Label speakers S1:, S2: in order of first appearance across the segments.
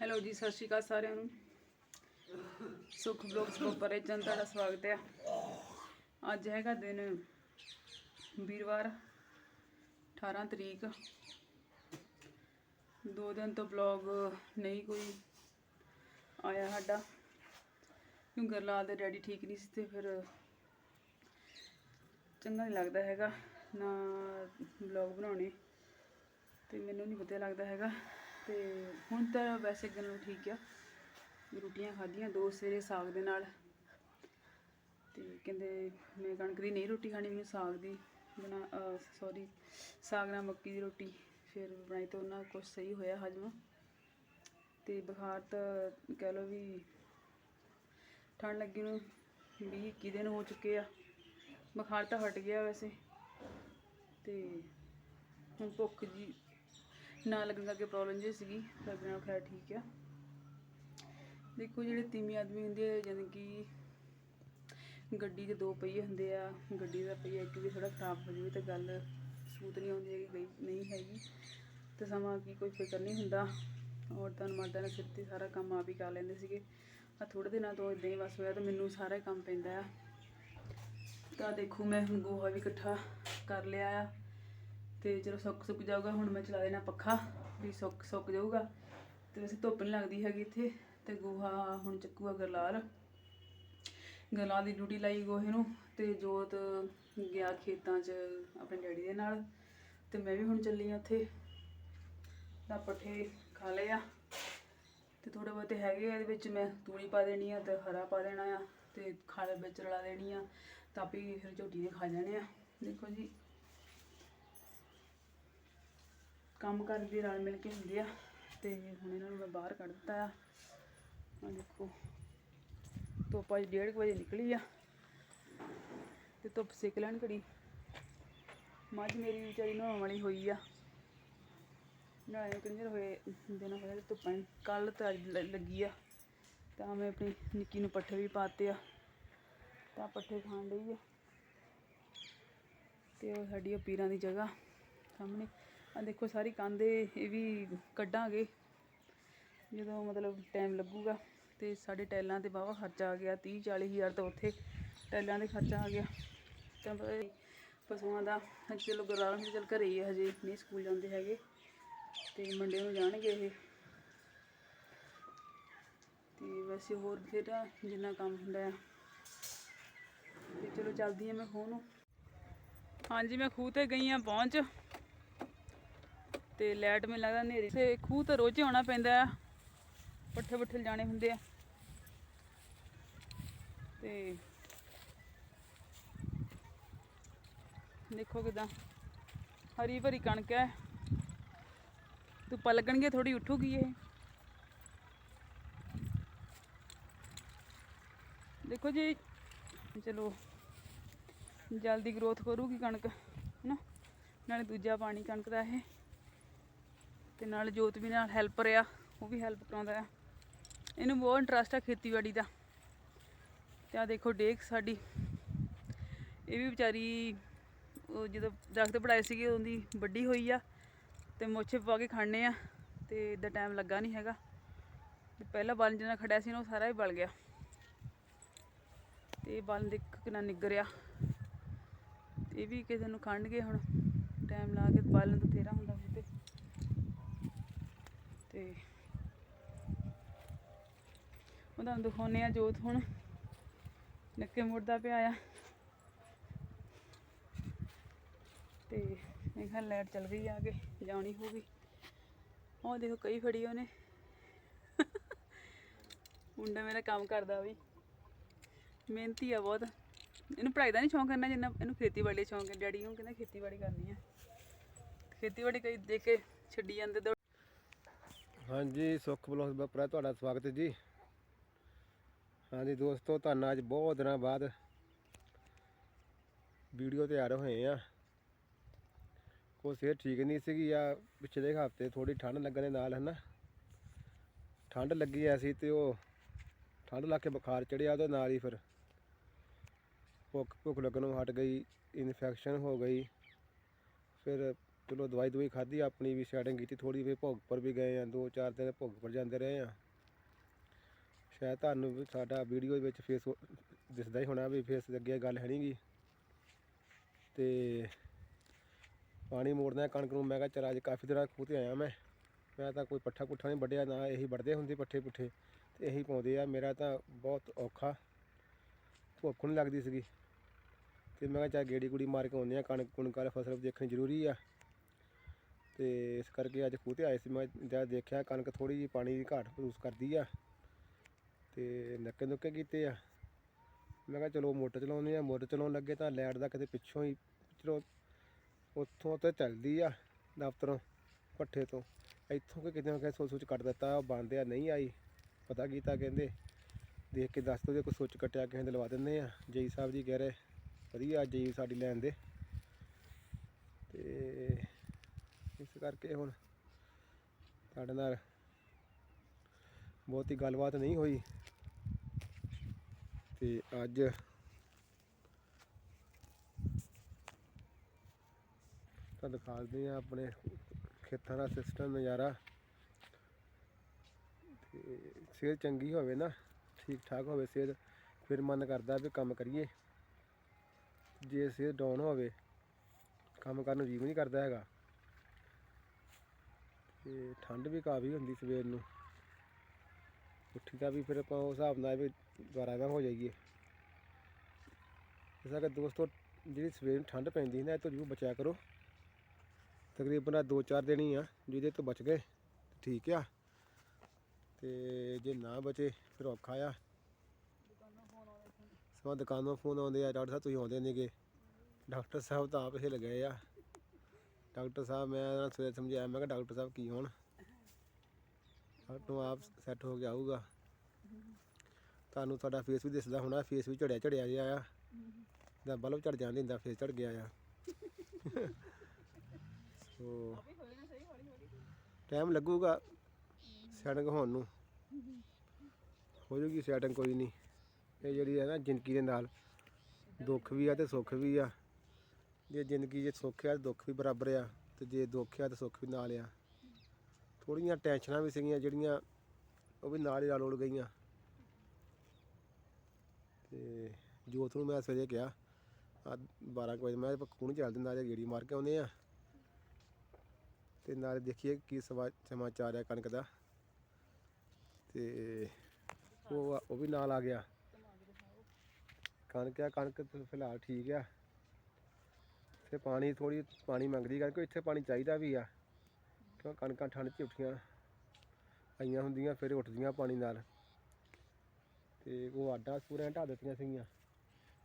S1: Hello ਜੀ, ਸਤਿ ਸ਼੍ਰੀ ਅਕਾਲ ਸਾਰਿਆਂ ਨੂੰ। ਸੁਖ ਬਲੌਗਸ ਕੋਪਰ ਵਿੱਚ ਤੁਹਾਡਾ ਸਵਾਗਤ ਹੈ। ਅੱਜ ਹੈਗਾ ਦਿਨ ਵੀਰਵਾਰ 18 ਤਰੀਕ। ਦੋ ਦਿਨ ਤੋਂ ਬਲੌਗ ਨਹੀਂ ਕੋਈ ਆਇਆ ਸਾਡਾ। ਕਿਉਂ ਗਰਲਾਲ ਦੇ ਡੈਡੀ ਠੀਕ ਨਹੀਂ ਸੀ ਤੇ ਫਿਰ ਚੰਗਾ ਨਹੀਂ ਲੱਗਦਾ ਹੈਗਾ ਨਾ ਬਲੌਗ ਬਣਾਉਣੇ। ਤੇ ਮੈਨੂੰ ਨਹੀਂ ਵਧੀਆ ਲੱਗਦਾ ਹੈਗਾ। ਤੇ ਹੁਣ ਤਾਂ ਵੈਸੇ ਗੱਲੋਂ ਠੀਕ ਆ। ਰੋਟੀਆਂ ਖਾਧੀਆਂ ਦੋ ਸਵੇਰੇ ਸਾਗ ਦੇ ਨਾਲ। ਤੇ ਕਹਿੰਦੇ ਮੈਂ ਕਣਕ ਦੀ ਨਹੀਂ ਰੋਟੀ ਖਾਣੀ, ਮੈਨੂੰ ਸਾਗ ਦੀ ਬਣਾ ਸੌਰੀ ਸਾਗ ਨਾਲ ਮੱਕੀ ਦੀ ਰੋਟੀ ਫਿਰ ਬਣਾਈ ਤਾਂ ਉਹਨਾਂ ਕੁਝ ਸਹੀ ਹੋਇਆ ਹਜਮ। ਤੇ ਬੁਖਾਰ ਤਾਂ ਕਹਿ ਲਓ ਵੀ ਠੰਡ ਲੱਗੀ ਨੂੰ 20 21 ਦਿਨ ਹੋ ਚੁੱਕੇ ਆ। ਬੁਖਾਰ ਤਾਂ ਹਟ ਗਿਆ ਵੈਸੇ। ਤੇ ਹੁਣ ਭੁੱਖ ਜੀ ਨਾ ਲੱਗਣ ਕਰਕੇ ਪ੍ਰੋਬਲਮ ਜੀ ਸੀਗੀ ਪਰ ਬਿਨਾਂ ਖੈਰ ਠੀਕ ਆ। ਦੇਖੋ ਜਿਹੜੇ ਤੀਮੀ ਆਦਮੀ ਹੁੰਦੇ ਆ, ਜਾਣੀ ਕਿ ਗੱਡੀ ਦੇ ਦੋ ਪਹੀਏ ਹੁੰਦੇ ਆ, ਗੱਡੀ ਦਾ ਪਹੀਆ ਇੱਕ ਵੀ ਥੋੜਾ ਖਰਾਬ ਹੋ ਜਾਵੇ ਤਾਂ ਗੱਲ ਸੂਤ ਨਹੀਂ ਆਉਂਦੀ ਹੈਗੀ ਗਈ ਨਹੀਂ ਹੈਗੀ। ਤੇ ਸਮਾਂ ਕੀ ਕੋਈ ਫਿਕਰ ਨਹੀਂ ਹੁੰਦਾ। ਔਰਤਾਂ ਨੂੰ ਮਰਦਾਂ ਨੇ ਸਿਰ ਤੇ ਸਾਰਾ ਕੰਮ ਆਪ ਹੀ ਕਰ ਲੈਂਦੇ ਸੀਗੇ। ਆ ਥੋੜੇ ਦਿਨਾਂ ਤੋਂ ਇਦਾਂ ਹੀ ਬਸ ਹੋਇਆ ਤਾਂ ਮੈਨੂੰ ਸਾਰਾ ਕੰਮ ਪੈਂਦਾ ਆ। ਤਾਂ ਦੇਖੋ ਮੈਂ ਹੁਣ ਗੋਹਾ ਵੀ ਇਕੱਠਾ ਕਰ ਲਿਆ ਆ। ਤੇ ਜਦੋਂ ਸੁੱਕ ਸੁੱਕ ਜਾਊਗਾ, ਹੁਣ ਮੈਂ ਚਲਾ ਦੇਣਾ ਪੱਖਾ ਵੀ ਸੁੱਕ ਸੁੱਕ ਜਾਊਗਾ। ਤੇ ਵੈਸੇ ਧੁੱਪ ਨਹੀਂ ਲੱਗਦੀ ਹੈਗੀ ਇੱਥੇ, ਤੇ ਗੋਹਾ ਹੁਣ ਚੱਕੂਗਾ ਗਰਲਾਲ ਗਰਲਾਲ ਦੀ ਡਿਊਟੀ ਲਾਈ ਗੋਹੇ ਨੂੰ, ਤੇ ਜੋਤ ਗਿਆ ਖੇਤਾਂ 'ਚ ਆਪਣੇ ਡੈਡੀ ਦੇ ਨਾਲ, ਤੇ ਮੈਂ ਵੀ ਹੁਣ ਚੱਲੀ ਆ ਉੱਥੇ। ਤਾਂ ਪੱਠੇ ਖਾ ਲਏ ਆ, ਤੇ ਥੋੜੇ ਬਹੁਤੇ ਹੈਗੇ ਆ ਇਹਦੇ ਵਿੱਚ, ਮੈਂ ਤੂੜੀ ਪਾ ਦੇਣੀ ਆ ਤੇ ਹਰਾ ਪਾ ਦੇਣਾ ਆ, ਤੇ ਖਾਲੇ ਵਿੱਚ ਰਲਾ ਦੇਣੀ ਆ, ਤਾਂ ਵੀ ਫਿਰ ਝੋਟੀ ਨੇ ਖਾ ਜਾਣੇ ਆ। ਦੇਖੋ ਜੀ ਕੰਮ ਕਰਦੇ ਰਲ ਮਿਲ ਕੇ ਹੁੰਦੇ ਆ। ਤੇ ਹੁਣ ਇਹਨਾਂ ਨੂੰ ਮੈਂ ਬਾਹਰ ਕੱਢ ਦਿੱਤਾ ਆ। ਆ ਦੇਖੋ, ਧੁੱਪ ਅੱਜ 1:30 ਵਜੇ ਨਿਕਲੀ ਆ। ਤੇ ਧੁੱਪ ਸੇਕ ਲੈਣ ਘੜੀ। ਮੱਝ ਮੇਰੀ ਵਿਚਾਰੀ ਨਹਾਉਣ ਵਾਲੀ ਹੋਈ ਆ। ਨਾਲੇ ਕਿੰਨੇ ਹੋਏ ਦਿਨ ਹੋਇਆ ਤੇ ਧੁੱਪਾਂ ਕੱਲ ਤਾਂ ਅੱਜ ਲੱਗੀ ਆ। ਤਾਂ ਮੈਂ ਆਪਣੀ ਨਿੱਕੀ ਨੂੰ ਪੱਠੇ ਵੀ ਪਾਤੇ ਆ। ਤਾਂ ਪੱਠੇ ਖਾਣ ਲਈ ਆ। ਤੇ ਉਹ ਸਾਡੀ ਪੀਰਾਂ ਦੀ ਜਗ੍ਹਾ ਸਾਹਮਣੇ। ਆ ਦੇਖੋ ਸਾਰੀ ਕੰਧ ਇਹ ਵੀ ਕੱਢਾਂਗੇ। ਜਦੋਂ ਮਤਲਬ ਟਾਈਮ ਲੱਗੂਗਾ ਤੇ ਸਾਡੇ ਟੈਲਾਂ ਤੇ ਵਾਹਵਾ ਖਰਚਾ ਆ ਗਿਆ 30 40 ਹਜ਼ਾਰ ਤਾਂ ਉੱਥੇ ਟੈਲਾਂ ਦੇ ਖਰਚਾ ਆ ਗਿਆ। ਤਾਂ ਬ- ਪਸ਼ੂਆਂ ਦਾ ਅੱਜ ਚਲੋ ਗੁਰਦਾਰਾ ਚਲ ਘਰੇ ਹੀ ਹਜੇ, ਨਹੀਂ ਸਕੂਲ ਜਾਂਦੇ ਹੈਗੇ। ਤੇ ਮੰਡੇ ਨੂੰ ਜਾਣਗੇ ਇਹ। ਤੇ ਵੈਸੇ ਹੋਰ ਬਥੇਰਾ ਜਿੰਨਾ ਕੰਮ ਹੁੰਦਾ ਆ। ਤੇ ਚਲੋ ਚੱਲਦੀ ਆ ਮੈਂ ਖੂਹ ਨੂੰ। ਹਾਂਜੀ, ਮੈਂ ਖੂਹ ਤੇ ਗਈ ਆ, ਪਹੁੰਚ। ਤੇ ਲਾਈਟ ਮੈਨੂੰ ਲੱਗਦਾ ਹਨੇਰੀ। ਤੇ ਖੂਹ ਤਾਂ ਰੋਜ਼ ਹੀ ਆਉਣਾ ਪੈਂਦਾ ਆ। ਪੱਠੇ ਪੱਠੇ ਜਾਣੇ ਹੁੰਦੇ ਆ। ਤੇ ਦੇਖੋ ਕਿਦਾਂ। ਹਰੀ ਭਰੀ ਕਣਕ ਹੈ ਧੁੱਪਾਂ ਲੱਗਣਗੇ ਥੋੜੀ ਉੱਠੂਗੀ ਇਹ। ਦੇਖੋ ਜੀ, ਚਲੋ, ਜਲਦੀ ਗਰੋਥ ਕਰੂਗੀ ਕਣਕ, ਹੈਨਾ? ਨਾਲੇ ਦੂਜਾ ਪਾਣੀ ਕਣਕ ਦਾ ਇਹ। ਤੇ ਨਾਲ ਜੋਤ ਵੀ ਨਾਲ ਹੈਲਪਰ ਆ, ਉਹ ਵੀ ਹੈਲਪ ਕਰਾਉਂਦਾ ਆ। ਇਹਨੂੰ ਬਹੁਤ ਇੰਟਰਸਟ ਆ ਖੇਤੀਬਾੜੀ ਦਾ। ਤੇ ਆ ਦੇਖੋ ਡੇਕ ਸਾਡੀ। ਇਹ ਵੀ ਵਿਚਾਰੀ, ਉਹ ਜਦੋਂ ਦਰਖਤ ਪੜਾਏ ਸੀਗੇ, ਉਹਦੀ ਵੱਡੀ ਹੋਈ ਆ ਤੇ ਮੋਛੇ ਪਾ ਕੇ ਖਾਣੇ ਆ ਤੇ ਇਦਾਂ ਟਾਈਮ ਲੱਗਾ ਨਹੀਂ ਹੈਗਾ। ਤੇ ਪਹਿਲਾ ਬਾਲਣ ਜਿਹਨਾਂ ਖੜਿਆ ਸੀ ਨਾ, ਉਹ ਸਾਰਾ ਹੀ ਬਲ ਗਿਆ। ਤੇ ਇਹ ਬਲਨ ਦੇਖ ਕਿੰਨਾ ਨਿੱਗਰਿਆ ਤੇ ਇਹ ਵੀ ਕਿਸੇ ਨੂੰ ਖੰਡ ਗਏ ਹੁਣ। ਟਾਈਮ ਲਾ ਕੇ ਬਾਲਣ ਤੋਂ ਤੇਰਾ ਹੁੰਦਾ। ਉਹਦੇ ਤੇ ਉਹਦਾ ਦਿਖਾਉਨੇ ਆ ਜੋਤ ਹੁਣ। ਨੱਕੇ ਮੁੜਦਾ ਪਿਆ ਆ। ਤੇ ਮੇਰੇ ਖਿਆਲ ਲਾਈਟ ਚੱਲ ਗਈ ਆ ਕੇ ਜਾਣੀ ਹੋਊਗੀ। ਉਹ ਦੇਖੋ ਕਈ ਫੜੀ ਉਹਨੇ। ਮੁੰਡਾ ਮੇਰਾ ਕੰਮ ਕਰਦਾ ਵੀ। ਮਿਹਨਤੀ ਆ ਬਹੁਤ। ਇਹਨੂੰ ਪੜ੍ਹਾਈ ਦਾ ਨਹੀਂ ਸ਼ੌਂਕ ਕਰਨਾ ਜਿੰਨਾ ਇਹਨੂੰ ਖੇਤੀਬਾੜੀ ਦਾ ਸ਼ੌਂਕ ਹੈ। ਡੈਡੀ ਨੂੰ ਕਹਿੰਦਾ ਖੇਤੀਬਾੜੀ ਕਰਨੀ ਆ। ਖੇਤੀਬਾੜੀ ਕਈ ਦੇਖ ਕੇ ਛੱਡੀ ਜਾਂਦੇ
S2: ਹਾਂਜੀ, ਸੁੱਖ ਬਲੋਸ ਦਾ ਤੁਹਾਡਾ ਸਵਾਗਤ ਹੈ ਜੀ। ਹਾਂਜੀ ਦੋਸਤੋ, ਤੁਹਾਨੂੰ ਅੱਜ ਬਹੁਤ ਦਿਨਾਂ ਬਾਅਦ ਵੀਡੀਓ ਤਿਆਰ ਹੋਏ ਆ ਕੋਈ ਸਿਹਤ ਠੀਕ ਨਹੀਂ ਸੀਗੀ ਆ ਪਿਛਲੇ ਹਫ਼ਤੇ ਥੋੜੀ ਠੰਡ ਲੱਗਣ ਦੇ ਨਾਲ, ਹਨਾ? ਠੰਡ ਲੱਗੀ ਐ ਸੀ ਤੇ ਉਹ ਠੰਡ ਲੱਗ ਕੇ ਬੁਖਾਰ ਚੜਿਆ ਉਹਦੇ ਨਾਲ ਹੀ ਫਿਰ। ਭੁੱਖ ਭੁੱਖ ਲੱਗਣੋਂ ਹਟ ਗਈ ਇਨਫੈਕਸ਼ਨ ਹੋ ਗਈ। ਫਿਰ ਚਲੋ ਦਵਾਈ ਦਵਾਈ ਖਾਧੀ, ਆਪਣੀ ਵੀ ਸੈਟਿੰਗ ਕੀਤੀ ਥੋੜੀ ਵੀ ਭੋਗ ਪਰ ਵੀ ਗਏ ਆ, ਦੋ ਚਾਰ ਦਿਨ ਭੋਗ ਪਰ ਜਾਂਦੇ ਰਹੇ ਆ। ਸ਼ਾਇਦ ਤੁਹਾਨੂੰ ਵੀ ਸਾਡਾ ਵੀਡੀਓ ਵਿੱਚ ਫੇਸ ਦਿਸਦਾ ਹੀ ਹੋਣਾ ਵੀ ਫੇਸ ਅੱਗੇ ਗੱਲ ਹੈ ਨਹੀਂਗੀ ਤੇ ਪਾਣੀ ਮੋੜਨਾ ਕਣਕ ਨੂੰ, ਮੈਂ ਕਿਹਾ ਚਲ ਅੱਜ ਕਾਫੀ ਦਿਨਾਂ ਖੂਹ ਤੇ ਆਇਆ ਮੈਂ। ਮੈਂ ਤਾਂ ਕੋਈ ਪੱਠਾ ਪੁੱਠਾ ਨਹੀਂ ਵੱਢਿਆ, ਨਾ ਇਹੀ ਵੱਢਦੇ ਹੁੰਦੇ ਪੱਠੇ ਪੁੱਠੇ ਤੇ ਇਹੀ ਪਾਉਂਦੇ ਆ। ਮੇਰਾ ਤਾਂ ਬਹੁਤ ਔਖਾ, ਭੁੱਖ ਨਹੀਂ ਲੱਗਦੀ ਸੀਗੀ। ਤੇ ਮੈਂ ਕਿਹਾ ਚੱਲ ਗੇੜੀ ਗੁੜੀ ਮਾਰ ਕੇ ਆਉਂਦੇ ਆ ਕਣਕ ਕੁਣਕ ਵਾਲੀ ਫਸਲ ਦੇਖਣੀ ਜ਼ਰੂਰੀ ਆ। ਤੇ ਇਸ ਕਰਕੇ ਅੱਜ ਖੂਹ ਤੇ ਆਏ ਸੀ। ਮੈਂ ਜਦ ਦੇਖਿਆ ਕਣਕ ਥੋੜੀ ਜਿਹੀ ਪਾਣੀ ਦੀ ਘਾਟ ਮਹਿਸੂਸ ਕਰਦੀ ਆ ਤੇ ਨੱਕੇ ਨੁੱਕੇ ਕੀਤੇ ਆ। ਮੈਂ ਕਿਹਾ ਚਲੋ ਮੋਟਰ ਚਲਾਉਂਦੇ ਆ। ਮੋਟਰ ਚਲਾਉਣ ਲੱਗੇ ਤਾਂ ਲਾਈਟ ਦਾ ਕਿਤੇ ਪਿੱਛੋਂ ਹੀ ਚਲੋ ਉੱਥੋਂ ਤੇ ਚੱਲਦੀ ਆ ਦਫ਼ਤਰੋਂ, ਪੱਠੇ ਤੋਂ। ਇੱਥੋਂ ਕਿ ਕਿਤੇ ਨਾ ਕਿਤੇ ਸੋਚ ਸੋਚ ਕੱਟ ਦਿੱਤਾ। ਉਹ ਬੰਦ ਆ, ਨਹੀਂ ਆਈ। ਪਤਾ ਕੀਤਾ ਕਹਿੰਦੇ। ਦੇਖ ਕੇ ਦੱਸ ਦੋ ਜੇ ਕੋਈ ਸੁੱਚ ਕੱਟਿਆ ਕਿਸੇ ਦੇ ਲਵਾ ਦਿੰਦੇ ਆ। ਜਈ ਸਾਹਿਬ ਜੀ ਕਹਿ ਰਹੇ, ਵਧੀਆ ਜਈ ਸਾਡੀ ਲੈਣ ਦੇ। ਤੇ ਇਸ ਕਰਕੇ ਹੁਣ ਤੁਹਾਡੇ ਨਾਲ ਬਹੁਤੀ ਗੱਲਬਾਤ ਨਹੀਂ ਹੋਈ। ਤੇ ਅੱਜ ਤਾਂ ਦਿਖਾਉਂਦੇ ਆ ਆਪਣੇ ਖੇਤਾਂ ਦਾ ਸਿਸਟਮ ਨਜ਼ਾਰਾ। ਤੇ ਸਿਹਤ ਚੰਗੀ ਹੋਵੇ ਨਾ, ਠੀਕ ਠਾਕ ਹੋਵੇ ਸਿਹਤ, ਫਿਰ ਮਨ ਕਰਦਾ ਵੀ ਕੰਮ ਕਰੀਏ। ਜੇ ਸਿਹਤ ਡਾਊਨ ਹੋਵੇ, ਕੰਮ ਕਰਨ ਨੂੰ ਜੀਵ ਨਹੀਂ ਕਰਦਾ ਹੈਗਾ। ਤੇ ਠੰਡ ਵੀ ਕਾਫੀ ਹੁੰਦੀ ਸਵੇਰ ਨੂੰ। ਉੱਠੀ ਦਾ ਵੀ ਫਿਰ ਆਪਾਂ ਉਸ ਹਿਸਾਬ ਨਾਲ ਵੀ ਦੁਬਾਰਾ ਨਾ ਹੋ ਜਾਈਏ। ਇਸ ਕਰਕੇ ਦੋਸਤੋ, ਜਿਹੜੀ ਸਵੇਰ ਨੂੰ ਠੰਡ ਪੈਂਦੀ ਨਾ, ਇਹ ਤੋਂ ਜ਼ਰੂਰ ਬਚਿਆ ਕਰੋ। ਤਕਰੀਬਨ ਆਹ ਦੋ ਚਾਰ ਦਿਨ ਹੀ ਆ, ਜਿਹਦੇ ਤੋਂ ਬਚ ਗਏ ਠੀਕ ਆ। ਤੇ ਜੇ ਨਾ ਬਚੇ, ਫਿਰ ਔਖਾ ਆ। ਸਮਾਂ ਦੁਕਾਨੋਂ ਫੋਨ ਆਉਂਦੇ ਆ, ਡਾਕਟਰ ਸਾਹਿਬ ਤੁਸੀਂ ਆਉਂਦੇ ਨੇਗੇ ਡਾਕਟਰ ਸਾਹਿਬ ਤਾਂ ਆਪ ਹਿੱਲ ਗਏ ਆ। ਡਾਕਟਰ ਸਾਹਿਬ, ਮੈਂ ਉਹਨਾਂ ਸਵੇਰੇ ਸਮਝਾਇਆ, ਮੈਂ ਕਿਹਾ, ਡਾਕਟਰ ਸਾਹਿਬ, ਕੀ ਹੋਣ? ਤੁਹਾਨੂੰ ਆਪ ਸੈੱਟ ਹੋ ਕੇ ਆਊਗਾ ਤੁਹਾਨੂੰ ਤੁਹਾਡਾ ਫੇਸ ਵੀ ਦਿਸਦਾ ਹੋਣਾ ਫੇਸ ਵੀ ਝੜਿਆ ਝੜਿਆ ਜਿਹਾ ਆ। ਦਾ ਬਲਬ ਝੜ ਜਾਂਦੇ ਹੁੰਦਾ ਫੇਸ ਝੜ ਗਿਆ ਆ। ਸੋ ਟਾਈਮ ਲੱਗੂਗਾ ਸੈਟਿੰਗ ਹੋਣ ਨੂੰ। ਹੋ ਜੂਗੀ ਸੈਟਿੰਗ ਕੋਈ ਨਹੀਂ ਇਹ ਜਿਹੜੀ ਹੈ ਨਾ, ਜ਼ਿੰਦਗੀ ਦੇ ਨਾਲ ਦੁੱਖ ਵੀ ਆ ਤੇ ਸੁੱਖ ਵੀ ਆ। ਜੇ ਜ਼ਿੰਦਗੀ 'ਚ ਸੁੱਖ ਆ ਤੇ ਦੁੱਖ ਵੀ ਬਰਾਬਰ ਆ ਤੇ ਜੇ ਦੁੱਖ ਆ ਤੇ ਸੁੱਖ ਵੀ ਨਾਲ ਆ। ਥੋੜੀਆਂ ਟੈਨਸ਼ਨਾਂ ਵੀ ਸੀਗੀਆਂ ਜਿਹੜੀਆਂ ਉਹ ਵੀ ਨਾਲ ਹੀ ਰਲ ਉਲ ਗਈਆਂ। ਤੇ ਜੋਤ ਨੂੰ ਮੈਂ ਸਵੇਰੇ ਕਿਹਾ, ਆ 12 ਕੁ ਵਜੇ ਮੈਂ ਖੂਨ ਚੱਲ ਦਿੰਦਾ ਜੇ ਗੇੜੀ ਮਾਰ ਕੇ ਆਉਂਦੇ ਆ। ਤੇ ਨਾਲੇ ਦੇਖੀਏ ਕੀ ਸਵਾ- ਸਮਾਚਾਰ ਆ ਕਣਕ ਦਾ। ਤੇ ਉਹ ਉਹ ਵੀ ਨਾਲ ਆ ਗਿਆ। ਕਣਕ ਆ, ਕਣਕ ਫਿਲਹਾਲ ਠੀਕ ਆ। ਤੇ ਪਾਣੀ ਥੋੜੀ ਪਾਣੀ ਮੰਗਦੀ ਕਰਕੇ ਇੱਥੇ ਪਾਣੀ ਚਾਹੀਦਾ ਵੀ ਆ। ਕਿਉਂ ਕਣਕਾਂ ਠੰਡ 'ਚ ਉੱਠੀਆਂ। ਆਈਆਂ ਹੁੰਦੀਆਂ, ਫਿਰ ਉੱਠਦੀਆਂ ਪਾਣੀ ਨਾਲ। ਤੇ ਉਹ ਆਡਾ ਪੂਰਾ ਢਾ ਦਿੱਤੀਆਂ ਸੀਗੀਆਂ।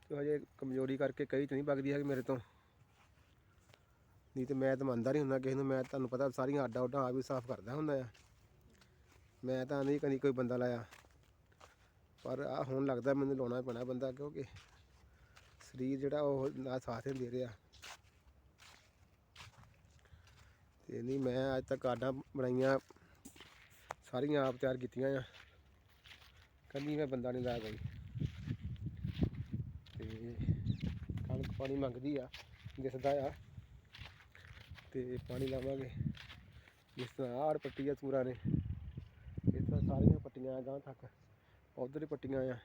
S2: ਤੇ ਹਜੇ ਕਮਜ਼ੋਰੀ ਕਰਕੇ ਕਈ 'ਚ ਨਹੀਂ ਵਗਦੀ ਹੈਗੀ ਮੇਰੇ ਤੋਂ। ਨਹੀਂ ਤੇ ਮੈਂ ਤਾਂ ਮੰਨਦਾ ਨਹੀਂ ਹੁੰਦਾ ਕਿਸੇ ਨੂੰ। ਮੈਂ ਤੁਹਾਨੂੰ ਪਤਾ ਸਾਰੀਆਂ ਆਡਾ ਉਡਾ ਆ ਵੀ ਸਾਫ਼ ਕਰਦਾ ਹੁੰਦਾ ਆ। ਮੈਂ ਤਾਂ ਨਹੀਂ ਕਦੀ ਕੋਈ ਬੰਦਾ ਲਾਇਆ। ਪਰ ਆ ਹੁਣ ਲੱਗਦਾ ਮੈਨੂੰ ਲਾਉਣਾ ਪੈਣਾ ਬੰਦਾ, ਕਿਉਂਕਿ ਸਰੀਰ ਜਿਹੜਾ ਉਹ ਨਾ ਸਾਥ ਨਹੀਂ ਦੇ ਰਿਹਾ। ਤੇ ਨਹੀਂ, ਮੈਂ ਅੱਜ ਤੱਕ ਆਡਾਂ ਬਣਾਈਆਂ, ਸਾਰੀਆਂ ਆਪ ਤਿਆਰ ਕੀਤੀਆਂ ਆ। ਕਦੀ ਮੈਂ ਬੰਦਾ ਨਹੀਂ ਲਾਇਆ ਕੋਈ। ਤੇ ਕਣਕ ਪਾਣੀ ਮੰਗਦੀ ਆ, ਦਿਸਦਾ ਆ। ਤੇ ਪਾਣੀ ਲਾਵਾਂਗੇ। ਜਿਸ ਤਰ੍ਹਾਂ ਆੜ ਪੱਟੀ ਆ ਸੂਰਾਂ ਨੇ, ਇਸ ਤਰ੍ਹਾਂ ਸਾਰੀਆਂ ਪੱਟੀਆਂ ਆ ਗਾਂ ਤੱਕ। ਉਧਰ ਹੀ ਪੱਟੀਆਂ ਆ।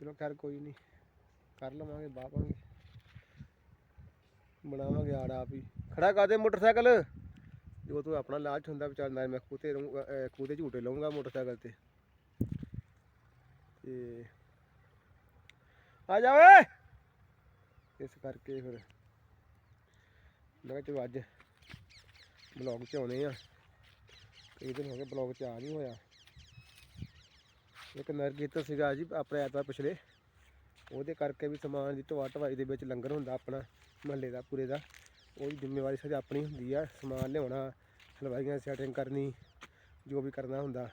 S2: ਚਲੋ ਖੈਰ, ਕੋਈ ਨਹੀਂ। ਕਰ ਲਵਾਂਗੇ ਬਾਵਾਂਗੇ ਬਣਾਵਾਂਗੇ ਆੜ ਆਪ ਹੀ। ਖੜਾ ਕਰ ਮੋਟਰਸਾਈਕਲ। ਜੋ ਤੂੰ ਆਪਣਾ ਲਾਲਚ ਹੁੰਦਾ ਵਿਚਾਰ ਨਾਲ ਮੈਂ ਖੂਤੇ ਰਹੂੰਗਾ ਅਹ ਝੂਟੇ ਲਾਉਂਗਾ ਮੋਟਰਸਾਈਕਲ ਤੇ। ਤੇ ਆ ਜਾ ਓਏ। ਇਸ ਕਰਕੇ ਫਿਰ ਮੈਂ ਕਿਹਾ ਅੱਜ ਬਲੌਗ 'ਚ ਆਉਣੇ ਆ। ਕਈ ਦਿਨ ਹੋ ਗਏ ਬਲੌਗ 'ਚ ਆ ਨਹੀਂ ਹੋਇਆ। ਇੱਕ ਨਰਗੀਤ ਸੀਗਾ ਜੀ ਆਪਣੇ ਐਤਵਾਰ ਪਿਛਲੇ। ਉਹਦੇ ਕਰਕੇ ਵੀ ਸਮਾਨ ਦੀ ਢਵਾ ਢਵਾਈ ਦੇ ਵਿੱਚ ਲੰਗਰ ਹੁੰਦਾ ਆਪਣਾ, ਮਹੱਲੇ ਦਾ, ਪੂਰੇ ਦਾ। ਉਹਦੀ ਜ਼ਿੰਮੇਵਾਰੀ ਸਾਡੀ ਆਪਣੀ ਹੁੰਦੀ ਆ, ਸਮਾਨ ਲਿਆਉਣਾ, ਹਲਵਾਈਆਂ ਸੈਟਿੰਗ ਕਰਨੀ, ਜੋ ਵੀ ਕਰਨਾ ਹੁੰਦਾ।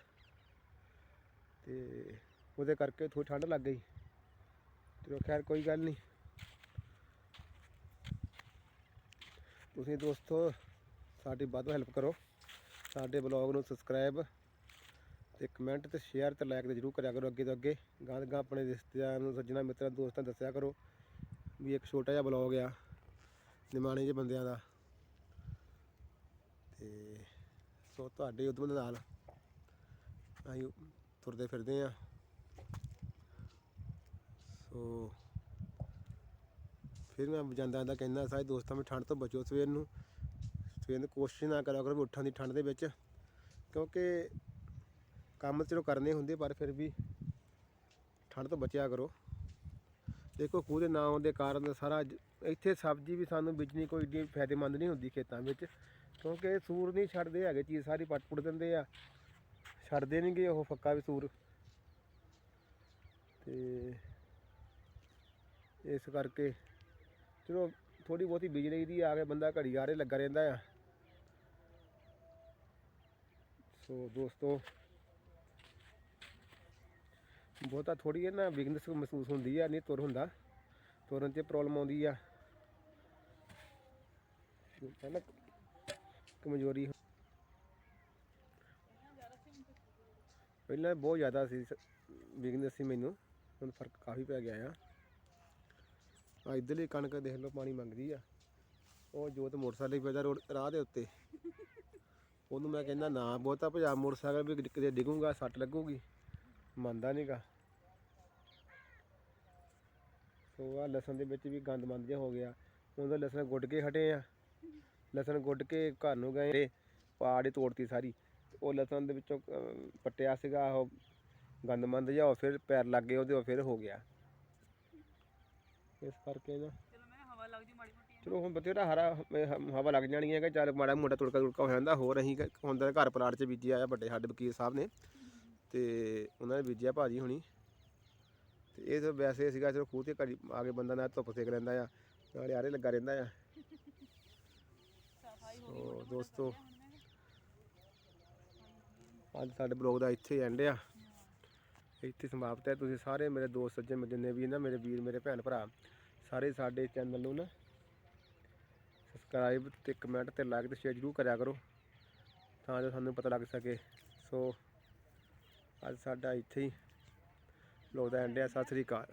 S2: ਤੇ ਉਹਦੇ ਕਰਕੇ ਥੋੜੀ ਠੰਡ ਲੱਗ ਗਈ। ਚਲੋ ਖੈਰ ਕੋਈ ਗੱਲ ਨਹੀਂ। ਤੁਸੀਂ ਦੋਸਤੋ, ਸਾਡੀ ਵੱਧ ਹੈਲਪ ਕਰੋ। ਸਾਡੇ ਬਲੌਗ ਨੂੰ ਸਬਸਕ੍ਰਾਈਬ ਤੇ ਕਮੈਂਟ ਤੇ ਸ਼ੇਅਰ ਤੇ ਲਾਈਕ ਤੇ ਜਰੂਰ ਕਰਿਆ ਕਰੋ ਅੱਗੇ ਤੋਂ ਅੱਗੇ। ਗਾਂ ਗਾਂ ਆਪਣੇ ਰਿਸ਼ਤੇਦਾਰਾਂ ਨੂੰ, ਸੱਜਣਾ ਮਿੱਤਰਾਂ, ਦੋਸਤਾਂ ਦੱਸਿਆ ਕਰੋ ਵੀ ਇੱਕ ਛੋਟਾ ਜਿਹਾ ਬਲੌਗ ਆ, ਨਿਮਾਣੇ ਜਿਹੇ ਬੰਦਿਆਂ ਦਾ। ਤੇ ਸੋ ਤੁਹਾਡੇ ਉਦਮ ਦੇ ਨਾਲ ਅਸੀਂ ਤੁਰਦੇ ਫਿਰਦੇ ਆ। ਸੋ ਫਿਰ ਮੈਂ ਜਾਂਦਾ ਜਾਂਦਾ ਕਹਿੰਦਾ, ਸਾਰੇ ਦੋਸਤਾਂ ਵੀ ਠੰਡ ਤੋਂ ਬਚੋ ਸਵੇਰ ਨੂੰ। ਸਵੇਰ ਨੂੰ ਕੋਸ਼ਿਸ਼ ਨਾ ਕਰਿਆ ਕਰੋ ਵੀ ਉੱਠਣ ਦੀ ਠੰਡ ਦੇ ਵਿੱਚ, ਕਿਉਂਕਿ ਕੰਮ ਚਲੋ ਕਰਨੇ ਹੁੰਦੇ, ਪਰ ਫਿਰ ਵੀ ਠੰਡ ਤੋਂ ਬਚਿਆ ਕਰੋ। ਦੇਖੋ, ਖੂਹ ਦੇ ਨਾ ਆਉਣ ਦੇ ਕਾਰਨ ਸਾਰਾ ਇੱਥੇ ਸਬਜ਼ੀ ਵੀ ਸਾਨੂੰ ਬੀਜਣੀ ਕੋਈ ਏਡੀ ਫਾਇਦੇਮੰਦ ਨਹੀਂ ਹੁੰਦੀ ਖੇਤਾਂ ਵਿੱਚ, ਕਿਉਂਕਿ ਸੂਰ ਨਹੀਂ ਛੱਡਦੇ ਹੈਗੇ, ਚੀਜ਼ ਸਾਰੀ ਪੱਟ ਪੁੱਟ ਦਿੰਦੇ ਆ। ਛੱਡਦੇ ਨਹੀਂਗੇ ਉਹ ਫੱਕਾ ਵੀ ਸੂਰ। ਤੇ ਇਸ ਕਰਕੇ ਚਲੋ ਥੋੜੀ ਬਹੁਤੀ ਬਿਜਲੀ ਦੀ ਆ ਕੇ ਬੰਦਾ ਘੜੀ ਆਰੇ ਲੱਗਾ ਰਹਿੰਦਾ ਆ। ਸੋ ਦੋਸਤੋ ਬਹੁਤਾ ਥੋੜੀ ਇਹ ਨਾ ਵੀਕਨੈਸ ਮਹਿਸੂਸ ਹੁੰਦੀ ਆ, ਨਹੀਂ ਤੁਰ ਹੁੰਦਾ। ਤੁਰਨ 'ਚ ਪ੍ਰੋਬਲਮ ਆਉਂਦੀ ਆ। ਪਹਿਲਾਂ ਕਮਜ਼ੋਰੀ ਪਹਿਲਾਂ ਬਹੁਤ ਜ਼ਿਆਦਾ ਸੀ ਵੀਕਨੈਸ ਸੀ ਮੈਨੂੰ। ਹੁਣ ਫ਼ਰਕ ਕਾਫੀ ਪੈ ਗਿਆ ਆ। ਆ ਇੱਧਰਲੀ ਕਣਕ ਦੇਖ ਲਓ, ਪਾਣੀ ਮੰਗਦੀ ਆ। ਉਹ ਜੋਤ ਮੋਟਰਸਾਈਕਲ ਪੈਦਾ ਰੋਡ ਰਾਹ ਦੇ ਉੱਤੇ। ਉਹਨੂੰ ਮੈਂ ਕਹਿੰਦਾ, ਨਾ ਬਹੁਤਾ ਭਜਾ, ਮੋਟਰਸਾਈਕਲ ਵੀ ਕਿਤੇ ਡਿੱਗੂਗਾ, ਸੱਟ ਲੱਗੂਗੀ। ਮੰਨਦਾ ਨਹੀਂਗਾ ਸੋ ਆ ਲਸਣ ਦੇ ਵਿੱਚ ਵੀ ਗੰਦ ਮੰਦ ਜਿਹਾ ਹੋ ਗਿਆ। ਹੁਣ ਲਸਣ ਗੁੱਡ ਕੇ ਹਟੇ ਆ। ਲਸਣ ਗੁੱਡ ਕੇ ਘਰ ਨੂੰ ਗਏ ਤੇ ਤੋੜਤੀ ਸਾਰੀ। ਉਹ ਲਸਣ ਦੇ ਵਿੱਚੋਂ ਪੱਟਿਆ ਸੀਗਾ, ਉਹ ਗੰਦ ਮੰਦ ਜਿਹਾ, ਉਹ ਫਿਰ ਪੈਰ ਲੱਗ ਗਏ, ਉਹਦੇ ਉਹ ਫਿਰ ਹੋ ਗਿਆ। ਇਸ ਕਰਕੇ ਨਾ
S1: ਚਲੋ
S2: ਹੁਣ ਬਥੇਰਾ ਹਰਾ ਹਵਾ ਲੱਗ ਜਾਣੀ ਹੈ ਕਿ ਚੱਲ ਮਾੜਾ ਮੋਟਾ ਤੁੜਕਾ ਤੁੜਕਾ ਹੋ ਜਾਂਦਾ, ਹੋਰ ਅਸੀਂ ਹੁੰਦਾ ਘਰ ਪਲਾਟ 'ਚ ਬੀਜਿਆ ਆ ਵੱਡੇ ਸਾਡੇ ਵਕੀਲ ਸਾਹਿਬ ਨੇ। ਤੇ ਉਹਨਾਂ ਨੇ ਬੀਜਿਆ ਭਾਜੀ ਹੁਣੀ। ਤੇ ਇਹ ਤਾਂ ਵੈਸੇ ਸੀਗਾ, ਚਲੋ ਖੂਹ ਤੇ ਘੜੀ ਆ ਕੇ ਬੰਦਾ ਨਾਲ ਧੁੱਪ ਸੇਕ ਲੈਂਦਾ ਆ, ਨਾਲੇ ਆਰੇ ਲੱਗਾ ਰਹਿੰਦਾ ਆ। ਸੋ ਦੋਸਤੋ, ਅੱਜ ਸਾਡੇ ਬਲੌਗ ਦਾ ਇੱਥੇ ਐਂਡ ਆ। ਇੱਥੇ ਸਮਾਪਤ ਹੈ। ਤੁਸੀਂ ਸਾਰੇ ਮੇਰੇ ਦੋਸਤ ਸੱਜਣ ਜਿੰਨੇ ਵੀ ਨਾ, ਮੇਰੇ ਵੀਰ, ਮੇਰੇ ਭੈਣ ਭਰਾ, ਸਾਰੇ ਸਾਡੇ ਚੈਨਲ ਨੂੰ ਨਾ ਸਬਸਕ੍ਰਾਈਬ ਤੇ ਕਮੈਂਟ ਤੇ ਲਾਈਕ ਤੇ ਸ਼ੇਅਰ ਜ਼ਰੂਰ ਕਰਿਆ ਕਰੋ, ਤਾਂ ਜੋ ਸਾਨੂੰ ਪਤਾ ਲੱਗ ਸਕੇ। ਸੋ ਅੱਜ ਸਾਡਾ ਇੱਥੇ ਹੀ। ਬਲੌਗ ਦਾ ਐਂਡ ਆ ਸਤਿ ਸ੍ਰੀ ਅਕਾਲ।